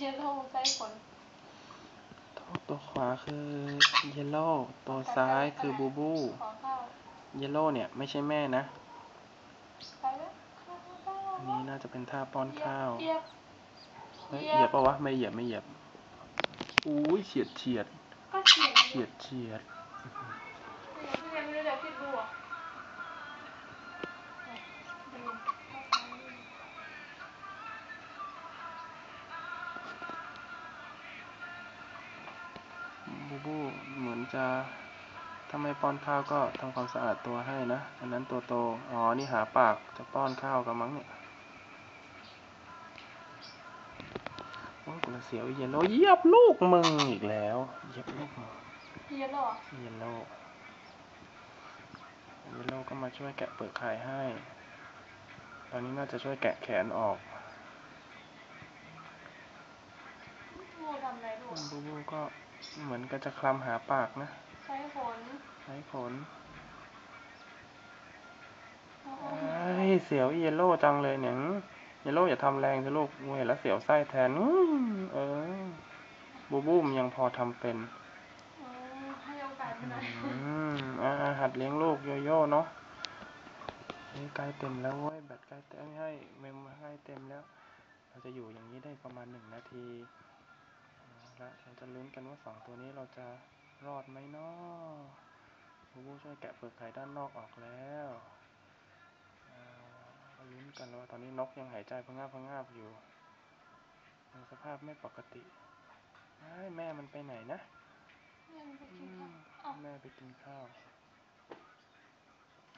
เยลโล่ไส้ขนตัวขวาคือเยลโล่ตัวซ้ายคือบูบูขอข้าวเยลโล่เนี่ยไม่ใช่แม่นะไปแล้วข้าวข้าวอันนี้น่าจะเป็นท่าป้อนข้าวเหยียบเฮ้ยเหเหยียียยบบปะวะ ไม่เหยียบไม่เหยียบ อุ้ยเฉียดเฉียดก็เฉียดเฉียด บูบูเหมือนจะถ้าไม่ป้อนข้าวก็ทำความสะอาดตัวให้นะ อันนั้นตัวโต อ๋อ นี่หาปากจะป้อนข้าวกันมั้งเนี่ย โอ้ยกูละเสียวเยลโล่เหยียบลูกมึงอีกแล้วเหยียบลูกมึงเยลโล่อะเยลโล่เยลโล่ก็มาช่วยแกะเปลือกไข่ให้ ตอนนี้น่าจะช่วยแกะแขนออกงูทำอะไรลูกบูบูก็ เหมือนก็จะคลำหาปากนะ ใช้ขนใช้ขนโอ้โหไอ้ยเสียวเยลโล่จังเลยเนี่ยเยลโล่อย่าทำแรงสิลูกเห็นแล้วเสียวไส้แทนอื้อเออ บูบูมนยังพอทำเป็นเออให้โอกาสมันหน่อยอืมอ่าหัดเลี้ยงลูกโยโย่เนาะเฮ้ยใกล้เต็มแล้วเว้ยแบตใกล้เต็มให้เมมใกล้เต็มแล้ว เราจะอยู่อย่างนี้ได้ประมาณหนึ่งนาที เอาละเราจะลุ้นกันว่าสองตัวนี้เราจะรอดไหมเนาะบูบูช่วยแกะเปลือกไข่ด้านนอกออกแล้วอ่าเราลุ้นกันแล้วว่าตอนนี้นกยังหายใจพะงาบพะงาบอยู่ยังสภาพไม่ปกติเอ้ยแม่มันไปไหนนะยังไปอืกินมข้าวอ้าวแม่ไปกินข้าว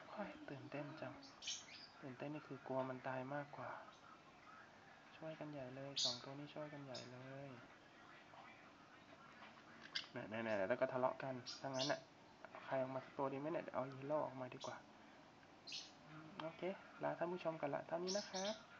โอ้ยตื่นเต้นจัง ตื่นเต้นนี่คือกลัวมันตายมากกว่า ช่วยกันใหญ่เลยสองตัวนี้ช่วยกันใหญ่เลย เนี่ยเนี่ยเนี่ยแล้วก็ทะเลาะกันถ้างั้นน่ะใครออกมาตัวดีไหมเนี่ยเอาฮีโร่ออกมาดีกว่า โอเค ลาท่านผู้ชมกันละเท่านี้นะครับ